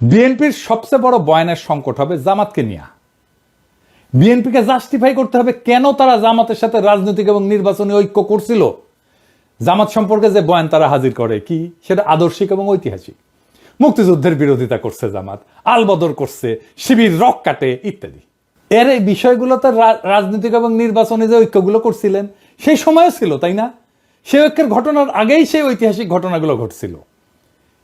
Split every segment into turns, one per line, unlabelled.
বিএনপির সবচেয়ে বড় বয়ানের সংকট হবে জামাতকে নিয়ে। বিএনপিকে জাস্টিফাই করতে হবে কেন তারা জামাতের সাথে রাজনৈতিক এবং নির্বাচনী ঐক্য করছিল। জামাত সম্পর্কে যে বয়ান তারা হাজির করে কি? সেটা আদর্শিক এবং ঐতিহাসিক। মুক্তিযুদ্ধের বিরোধিতা করছে জামাত, আলবদর করছে, শিবির রক কাটে ইত্যাদি। এর এই বিষয়গুলোতে রাজনৈতিক এবং নির্বাচনে যে ঐক্যগুলো করছিলেন, সেই সময়ও ছিল, তাই না? সেই ঐক্যের ঘটনার আগেই সেই ঐতিহাসিক ঘটনাগুলো ঘটছিল।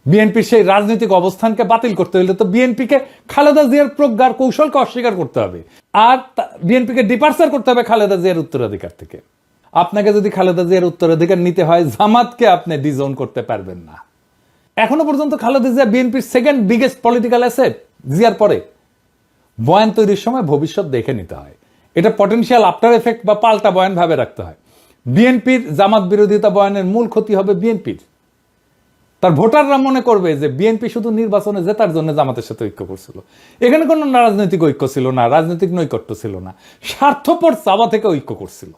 বিএনপির সেই রাজনৈতিক অবস্থানকে বাতিল করতে হলে তো বিএনপিকে খালেদা জিয়ার প্রজ্ঞার কৌশলকে অস্বীকার করতে হবে। আর বিএনপিকে ডিপার্চার করতে হবে খালেদা জিয়ার উত্তরাধিকার থেকে। আপনাকে যদি খালেদা জিয়ার উত্তরাধিকার নিতে হয়, জামাতকে আপনি ডিজোন করতে পারবেন না। এখনও পর্যন্ত খালেদা জিয়া বিএনপির সেকেন্ড বিগেস্ট পলিটিক্যাল অ্যাসেট জিয়ার পরে। বয়ান তৈরির সময় ভবিষ্যৎ দেখে নিতে হয়। এটা পটেনশিয়াল আফটার এফেক্ট বা পাল্টা বয়ান ভাবে রাখতে হয়। বিএনপির জামাত বিরোধিতা বয়ানের মূল ক্ষতি হবে বিএনপির। তার ভোটাররা মনে করবে যে বিএনপি শুধু নির্বাচনে জেতার জন্য জামাতের সাথে ঐক্য করছিল। এখানে কোনো রাজনৈতিক ঐক্য ছিল না, রাজনৈতিক নৈকট্য ছিল না। স্বার্থপর চাওয়া থেকে ঐক্য করছিল।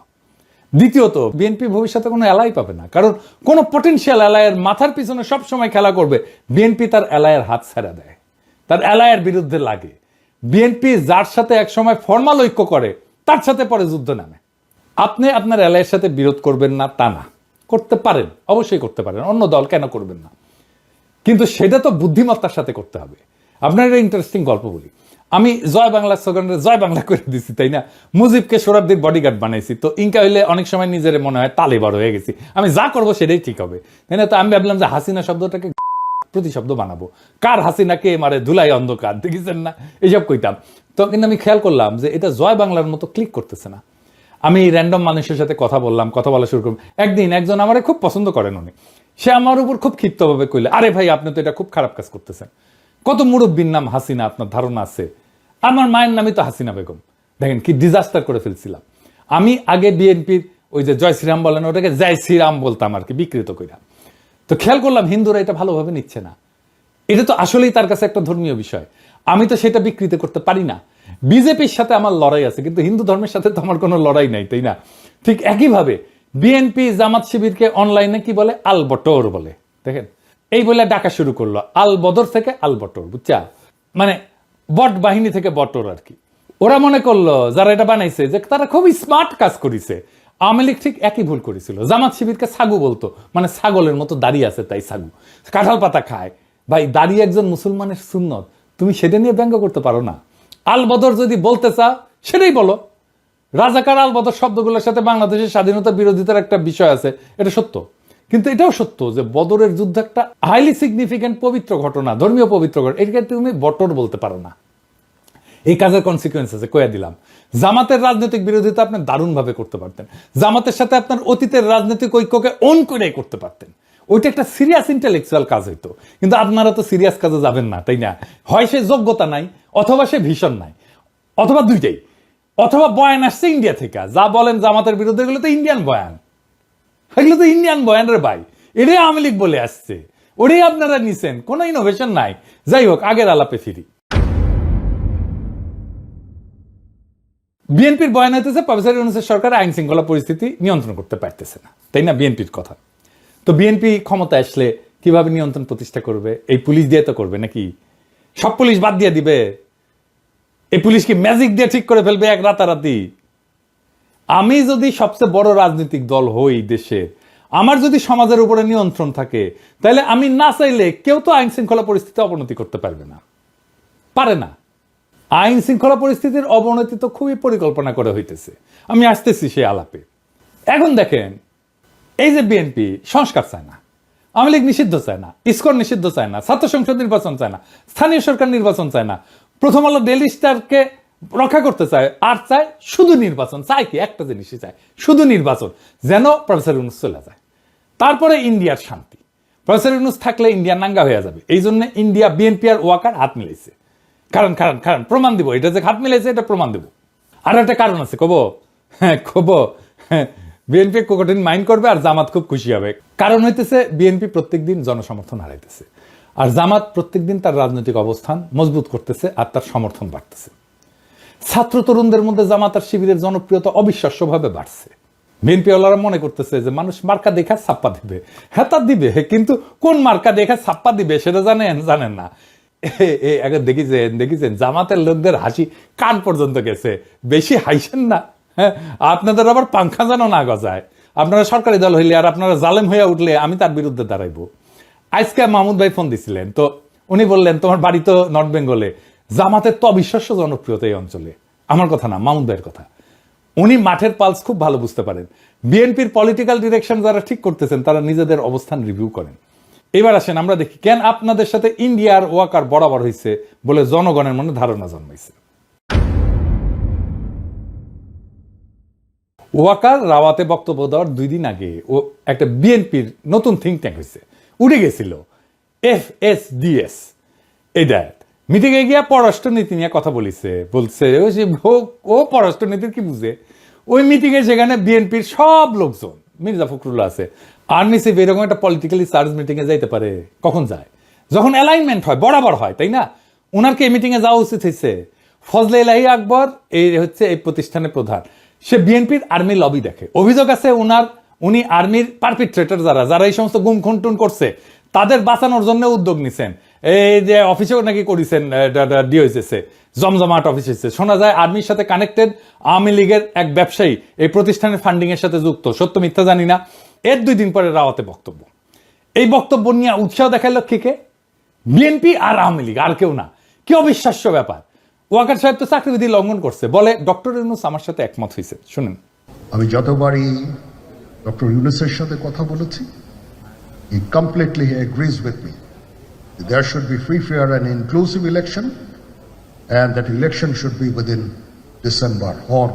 দ্বিতীয়ত, বিএনপি ভবিষ্যতে কোনো এলাই পাবে না, কারণ কোনো পটেনশিয়াল এলায়ের মাথার পিছনে সব সময় খেলা করবে। বিএনপি তার এলায়ের হাত ছেড়ে দেয়। তার এলায়ের বিরুদ্ধে লাগে। বিএনপি যার সাথে একসময় ফর্মাল ঐক্য করে, তার সাথে পরে যুদ্ধ নামে। আপনি আপনার এলায়ের সাথে বিরোধ করবেন না, তা না। করতে পারেন, অবশ্যই করতে পারেন, অন্য দল কেন করবেন না? কিন্তু সেটা তো বুদ্ধিমত্তার সাথে করতে হবে। আপনার একটা ইন্টারেস্টিং গল্প বলি। আমি জয় বাংলা স্লোগানের জয় বাংলা করে দিছি, তাই না? মুজিবকে সোরাবদির বডিগার্ড বানাইছি, তো ইনকা হইলে অনেক সময় নিজের মনে হয় তালে বড় হয়ে গেছি। আমি যা করব সেটাই ঠিক হবে। তাই না? তো আমি ভাবলাম যে হাসিনা শব্দটাকে প্রতিশব্দ বানাবো। কার হাসিনাকে মারে ধুলাই অন্ধকার, দেখেছেন না? এইসব কইতাম। তো কিন্তু আমি খেয়াল করলাম যে এটা জয় বাংলার মতো ক্লিক করতেছে না। আমি র্যান্ডম মানুষের সাথে কথা বললাম, কথা বলা শুরু করলাম। একদিন একজন আমারে খুব পছন্দ করেন উনি। সে আমার উপর খুব ক্ষিপ্তভাবে কইলে, আরে ভাই, আপনি তো এটা খুব খারাপ কাজ করতেছেন। কত মুরব্বীর নাম হাসিনা, আপনার ধারণা আছে? আমার মায়ের নামই তো হাসিনা বেগম। দেখেন কি ডিজাস্টার করে ফেলছিলাম। আমি আগে বিএনপির ওই যে জয় শ্রীরাম বলেন, ওটাকে জয় শ্রীরাম বলতাম আর কি, বিকৃত কইরা। তো খেয়াল করলাম, হিন্দুরা এটা ভালোভাবে নিচ্ছে না। এটা তো আসলেই তার কাছে একটা ধর্মীয় বিষয়। আমি তো সেটা বিকৃত করতে পারি না। বিজেপির সাথে আমার লড়াই আছে, কিন্তু হিন্দু ধর্মের সাথে তো আমার কোনো লড়াই নাই, তাই না? ঠিক একইভাবে বিএনপি জামাত শিবিরকে অনলাইনে কি বলে? আল বটর বলে। দেখেন, এই বলে ডাকা শুরু করল, আল বদর থেকে আল বটর বুঝছা মানে বট বাহিনী থেকে বটর আর কি। ওরা মনে করল, যারা এটা বানাইছে, যে তারা খুবই স্মার্ট কাজ করেছে। আওয়ামী লীগ ঠিক একই ভুল করেছিল। জামাত শিবিরকে ছাগু বলতো মানে ছাগলের মতো দাঁড়িয়ে আছে তাই ছাগু। কাঁঠাল পাতা খায়। ভাই, দাঁড়িয়ে একজন মুসলমানের সুন্নত, তুমি সেটা নিয়ে ব্যঙ্গ করতে পারো না। আল বদর যদি বলতে চাও, সেটাই বলো। রাজাকার আল বদর শব্দগুলোর সাথে বাংলাদেশের স্বাধীনতা বিরোধিতার একটা বিষয় আছে, এটা সত্য। কিন্তু এটাও সত্য যে বদরের যুদ্ধ একটা হাইলি সিগনিফিক্যান্ট পবিত্র ঘটনা, ধর্মীয় পবিত্র ঘটনা। এটাকে তুমি বটর বলতে পারো না। এই কাজের কনসিকুয়েন্স আছে কয়ে দিলাম। জামাতের রাজনৈতিক বিরোধিতা আপনি দারুণভাবে করতে পারতেন। জামাতের সাথে আপনার অতীতের রাজনৈতিক ঐক্যকে অন করে করতে পারতেন। ওইটা একটা সিরিয়াস ইন্টেলেকচুয়াল কাজ হইতো। কিন্তু আপনারা তো সিরিয়াস কাজে যাবেন না, তাই না? হয় সে যোগ্যতা নাই, অথবা সে ভীষণ নাই, অথবা দুইটাই। অথবা বয়ান আসছে ইন্ডিয়া থেকে। যা বলেন জামাতের বিরুদ্ধে, এগুলো তো ইন্ডিয়ান বয়ান। এগুলো তো ইন্ডিয়ান বয়ান রে ভাই। এটাই আওয়ামী লীগ বলে আসছে। ওটাই আপনারা নিছেন, কোনো ইনোভেশন নাই। যাই হোক, আগের আলাপে ফিরি। বিএনপির বয়ান হইতেছে, প্রফেসর ইউনুসের সরকার আইন শৃঙ্খলা পরিস্থিতি নিয়ন্ত্রণ করতে পারতেছে না। তাই না, বিএনপির কথা? তো বিএনপি ক্ষমতা আসলে কীভাবে নিয়ন্ত্রণ প্রতিষ্ঠা করবে? এই পুলিশ দিয়ে তো করবে নাকি? সব পুলিশ বাদ দিয়ে দিবে। এই পুলিশ কি ম্যাজিক দিয়ে ঠিক করে ফেলবে এক রাতারাতি। আমি যদি সবচেয়ে বড় রাজনৈতিক দল হই দেশের আমার যদি সমাজের উপরে নিয়ন্ত্রণ থাকে, তাহলে আমি না চাইলে কেউ তো আইন শৃঙ্খলা পরিস্থিতি অবনতি করতে পারবে না। পারে না। আইন শৃঙ্খলা পরিস্থিতির অবনতি তো খুবই পরিকল্পনা করে হইতেছে। আমি আসতেছি সেই আলাপে। এখন দেখেন এই যে বিএনপি সংস্কার চায় না। আওয়ামী লীগ নিষিদ্ধ চায় না, ইস্কন নিষিদ্ধ চায় না, ছাত্র সংসদ নির্বাচন চায় না, স্থানীয় সরকার নির্বাচন চায় না। প্রথম আলো ডেলি স্টারকে রক্ষা করতে চায়, আর চায় শুধু নির্বাচন, চায় কি? একটা জিনিসই চায়, শুধু নির্বাচন, যেন প্রফেসর ইউনুস চলে যায়। তারপরে ইন্ডিয়ার শান্তি। প্রফেসর ইউনুস থাকলে ইন্ডিয়া নাঙ্গা হয়ে যাবে। এই জন্য ইন্ডিয়া বিএনপি আর ওয়াকার হাত মিলাইছে। কারণ কারণ কারণ, প্রমাণ দিব, এটা যে হাত মিলাইছে, এটা প্রমাণ দিব। আর একটা কারণ আছে, কব? হ্যাঁ কব? বিএনপি কঠিন মাইন্ড করবে আর জামাত খুব খুশি হবে। কারণ হইতেছে, বিএনপি প্রত্যেকদিন জনসমর্থন হারাইতেছে। আর জামাত প্রত্যেকদিন তার রাজনৈতিক অবস্থান মজবুত করতেছে আর তার সমর্থন বাড়তেছে। ছাত্র তরুণদের মধ্যে জামাত আর শিবিরের জনপ্রিয়তা অবিশ্বাস্যভাবে বাড়ছে। বিএনপি ওয়ালারা মনে করতেছে যে মানুষ মার্কা দেখা ছাপ্পা দিবে। হ্যাঁ তা দিবে কিন্তু কোন মার্কা দেখা ছাপ্পা দিবে সেটা জানেন জানেন না। এ- দেখিছেন দেখিছেন জামাতের লোকদের হাসি কান পর্যন্ত গেছে। বেশি হাসেন না। হ্যাঁ আপনাদের আবার পাংখা যেন না গজায়। আপনারা সরকারি দল হইলে আর আপনারা জালেম হয়ে উঠলে আমি তার বিরুদ্ধে দাঁড়াইবো। আজকে মাহমুদ ভাই ফোন দিছিলেন, তো উনি বললেন, তোমার বাড়ি তো নর্থ বেঙ্গলে। জামাতের তো অবিশ্বাস্য জনপ্রিয়তা এই অঞ্চলে। আমার কথা না, মাহমুদ ভাইয়ের কথা। উনি মাঠের পালস খুব ভালো বুঝতে পারেন। বিএনপির পলিটিক্যাল ডিরেকশন যারা ঠিক করতেছেন, তারা নিজেদের অবস্থান রিভিউ করেন। এবার আসেন, আমরা দেখি, কেন আপনাদের সাথে ইন্ডিয়ার ওয়াকার বরাবর হয়েছে বলে জনগণের মনে ধারণা জন্মাইছে। ওয়াকার রাওয়াতে বক্তব্য দেওয়ার দুই দিন আগে ও একটা বিএনপির নতুন থিঙ্ক ট্যাঙ্ক হয়েছে। উড়ে গেছিল এফ এস ডিএস এই দেখ মিটিং গিয়া পররাষ্ট্রনীতি নিয়ে কথা বলিছে, বলছে ও সে ও- পররাষ্ট্রনীতির কি বুঝে? ওই মিটিংয়ে সেখানে বিএনপির সব লোকজন, মির্জা ফখরুল্লাহ আছে আর্মি চিফ এরকম একটা পলিটিক্যালি চার্জ মিটিংয়ে যাইতে পারে, কখন যায়? যখন অ্যালাইনমেন্ট হয়, বরাবর হয়, তাই না? ওনার কি এই মিটিংয়ে যাওয়া উচিত হয়েছে? ফজলে ইলাহি আকবর, এই হচ্ছে এই প্রতিষ্ঠানের প্রধান। সে বিএনপির আর্মি লবি দেখে। অভিযোগ আছে ওনার উনি আর্মির পারপিট্রেটর যারা যারা এই সমস্ত গুম খুনটুন করছে, তাদের বাঁচানোর জন্য উদ্যোগ নিছেন। এই যে অফিসেও নাকি করেছেন ডিওএসএসে জমজমাট অফিস হয়েছে শোনা যায় আর্মির সাথে কানেক্টেড আওয়ামী লীগের এক ব্যবসায়ী এই প্রতিষ্ঠানের ফান্ডিং এর সাথে যুক্ত। সত্য মিথ্যা জানি না। এর দুই দিন পরে রাওয়াতে বক্তব্য। এই বক্তব্য নিয়ে উৎসাহ দেখাইল কে কে? বিএনপি আর আওয়ামী লীগ, আর কেউ না। কি অবিশ্বাস্য ব্যাপার। ওয়াকার সাহেব তো চাকরিবিধি লঙ্ঘন করছে। বলে ডক্টর ইউনুস আমার সাথে একমত হয়েছে। শুনুন।
আমি যতবারই ডক্টর ইউনুসের সাথে কথা বলেছি he completely agrees with me there should be free fair and inclusive election and that election should be within December or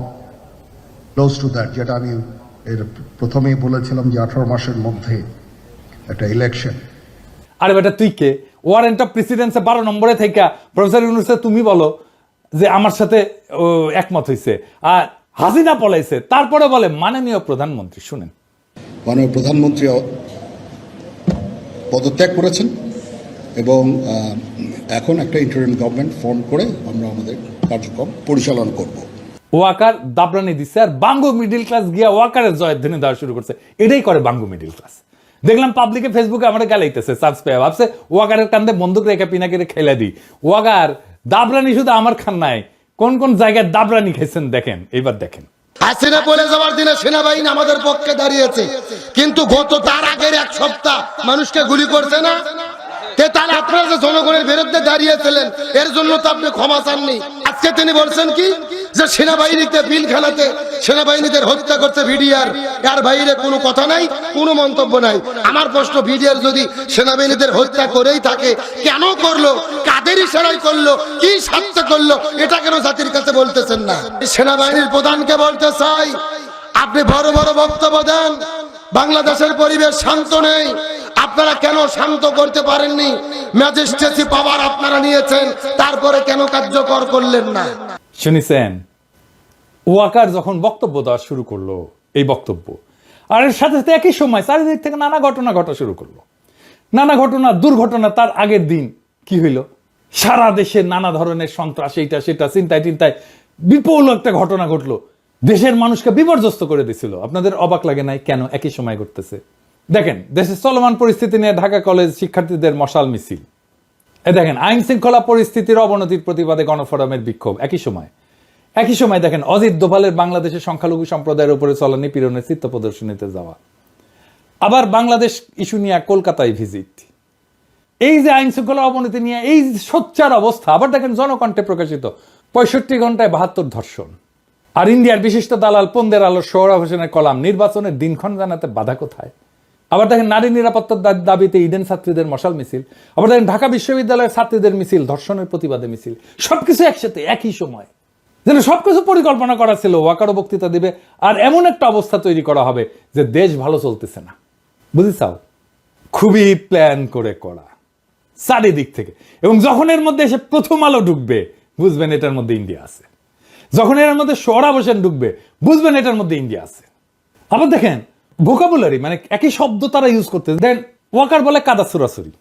close to that যেটা আমি এর প্রথমেই বলেছিলাম যে আঠারো মাসের মধ্যে একটা ইলেকশন
আরে বেটা তুই কে? ওয়ারেন্ট অফ প্রেসিডেন্সে বারো নম্বরে থেকে প্রফেসর ইউনুসে তুমি বলো। যে আমার সাথে একমত হয়েছে আর হাসিনা পলাইছে তারপরে বলে মাননীয় প্রধানমন্ত্রী শুনেন।
মাননীয় প্রধানমন্ত্রী পদত্যাগ করেছেন এবং এখন একটা ইন্টারিম গভর্নমেন্ট ফর্ম করে আমরা আমাদের কার্যক্রম পরিচালনা করব।
ওয়াকার দাবরানি দিচ্ছে আর বাঙ্গু মিডিল ক্লাস গিয়া ওয়াকারের জয়ধ্বনি দেওয়া শুরু করছে। এটাই করে বাঙ্গু মিডিল ক্লাস দেখলাম পাবলিকে ফেসবুকে আমরা গালাইতেছে চার্জ পেয়ে ভাবছে ওয়াকারের কান্দে বন্দুক রেখে পিনাকে খেলে দিই। ওয়াকার দাবরানি শুধু আমার খান নাই। কোন কোন জায়গায় দাবরানি খাইছেন দেখেন এবার দেখেন।
হাসিনা পড়ে যাওয়ার দিনে সেনাবাহিনী আমাদের পক্ষে দাঁড়িয়েছে। কিন্তু গত তার আগের এক সপ্তাহ মানুষকে গুলি করছে না? তাহলে আপনারা যে জনগণের বিরুদ্ধে দাঁড়িয়েছিলেন, এর জন্য তো আপনি ক্ষমা চাননি। আজকে তিনি বলছেন কি? যে সেনাবাহিনীতে বিল খেলাতে, সেনাবাহিনীদের হত্যা করছে ভিডিআর এর বাইরে কোনো কথা নাই, কোনো মন্তব্য নাই। আমার প্রশ্ন ভিডিআর যদি সেনাবাহিনীদের হত্যা করেই থাকে, কেন করল? কাদের ইশারায় করল? কি স্বার্থে করল? এটা কেন জাতির কাছে বলতেছেন না? সেনাবাহিনীর প্রধানকে বলতে চাই, আপনি বড় বড় বক্তব্য দেন, বাংলাদেশের পরিবেশ শান্ত নেই। আপনারা কেন শান্ত করতে পারেননি? ম্যাজিস্ট্রেসি পাওয়ার আপনারা নিয়েছেন, তারপরে কেন কার্যকর করলেন না?
শুনিছেন? ওয়াকার যখন বক্তব্য দেওয়া শুরু করল, এই বক্তব্য, আর এর সাথে সাথে একই সময় চারিদিক থেকে নানা ঘটনা ঘটা শুরু করল। নানা ঘটনা, দুর্ঘটনা, তার আগের দিন কি হইল? সারা দেশে নানা ধরনের সন্ত্রাস, এইটা, সেটা, চিন্তায় চিন্তায় বিপুল একটা ঘটনা ঘটলো। দেশের মানুষকে বিপর্যস্ত করে দিছিল। আপনাদের অবাক লাগে নাই কেন একই সময় ঘটতেছে? দেখেন দেশের চলমান পরিস্থিতি নিয়ে ঢাকা কলেজ শিক্ষার্থীদের মশাল মিছিল। এ দেখেন আইন শৃঙ্খলা পরিস্থিতির অবনতির প্রতিবাদে গণফোরামের বিক্ষোভ। একই সময়। একই সময় দেখেন, অজিত দোভালের বাংলাদেশের সংখ্যালঘু সম্প্রদায়ের উপরে চলা নিপীড়নের চিত্ত প্রদর্শনীতে যাওয়া। আবার বাংলাদেশ ইস্যু নিয়ে কলকাতায় ভিজিট। এই যে আইন শৃঙ্খলা অবনতি নিয়ে, এই সোচ্চার অবস্থা, আবার দেখেন জনকণ্ঠে প্রকাশিত পঁয়ষট্টি ঘন্টায় বাহাত্তর ধর্ষণ। আর ইন্ডিয়ার বিশিষ্ট দালাল পন্দের আলো সৌরভ হোসেনের কলাম, নির্বাচনের দিনক্ষণ জানাতে বাধা কোথায়? আবার দেখেন নারী নিরাপত্তার দাবিতে ইডেন ছাত্রীদের মশাল মিছিল। আবার দেখেন ঢাকা বিশ্ববিদ্যালয়ের ছাত্রীদের মিছিল, ধর্ষণের প্রতিবাদে মিছিল। সবকিছু একসাথে, একই সময়। যেন সবকিছু পরিকল্পনা করা ছিল ওয়াকারও বক্তৃতা দিবে, আর এমন একটা অবস্থা তৈরি করা হবে যে দেশ ভালো চলতেছে না। বুঝিসাও খুবই প্ল্যান করে করা। চারিদিক থেকে। এবং যখন এর মধ্যে এসে প্রথম আলো ঢুকবে, বুঝবেন এটার মধ্যে ইন্ডিয়া আছে। যখন এর মধ্যে সোহরা হোসেন ঢুকবে, বুঝবেন এটার মধ্যে ইন্ডিয়া আছে। আবার দেখেন ভোকাবুলারি মানে একই শব্দ তারা ইউজ করতে দেন ওয়াকার বলে কাদা সুরাসুরি।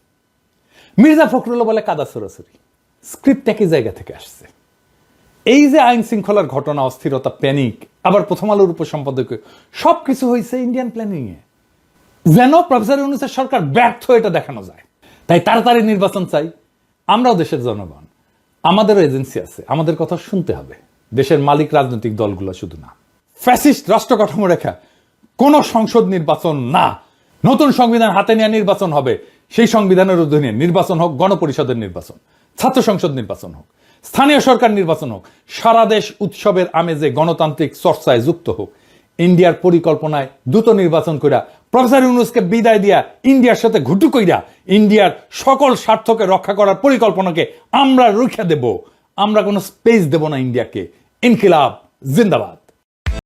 মির্জা ফখরুল্লাহ বলে কাদা সুরাসুরি। স্ক্রিপ্ট একই জায়গা থেকে আসছে। এই যে আইন শৃঙ্খলার ঘটনা, অস্থিরতা প্যানিক আবার প্রথম আলোর উপসম্পাদকীয় সব কিছু হয়েছে ইন্ডিয়ান প্ল্যানিং এ। যেন প্রফেসর ইউনুসের সরকার ব্যর্থ এটা দেখানো যায়। তাই তাড়াতাড়ি নির্বাচন চাই। আমরাও দেশের জনগণ। আমাদেরও এজেন্সি আছে। আমাদের কথা শুনতে হবে। দেশের মালিক রাজনৈতিক দলগুলো শুধু না। ফ্যাসিস্ট রাষ্ট্র কাঠামো রেখা কোন সংসদ নির্বাচন না। নতুন সংবিধান হাতে নেওয়া নির্বাচন হবে। সেই সংবিধানের অধীনে নির্বাচন হোক, গণপরিষদের নির্বাচন, ছাত্র সংসদ নির্বাচন হোক, স্থানীয় সরকার নির্বাচন হোক, সারা দেশ উৎসবের আমেজে গণতান্ত্রিক চর্চায় যুক্ত হোক। ইন্ডিয়ার পরিকল্পনায় দ্রুত নির্বাচন কইরা প্রফেসর ইউনুসকে বিদায় দিয়া ইন্ডিয়ার সাথে ঘুটু কইরা ইন্ডিয়ার সকল স্বার্থকে রক্ষা করার পরিকল্পনাকে আমরা রুখে দেব। আমরা কোনো স্পেস দেব না ইন্ডিয়াকে। ইনকিলাব, জিন্দাবাদ।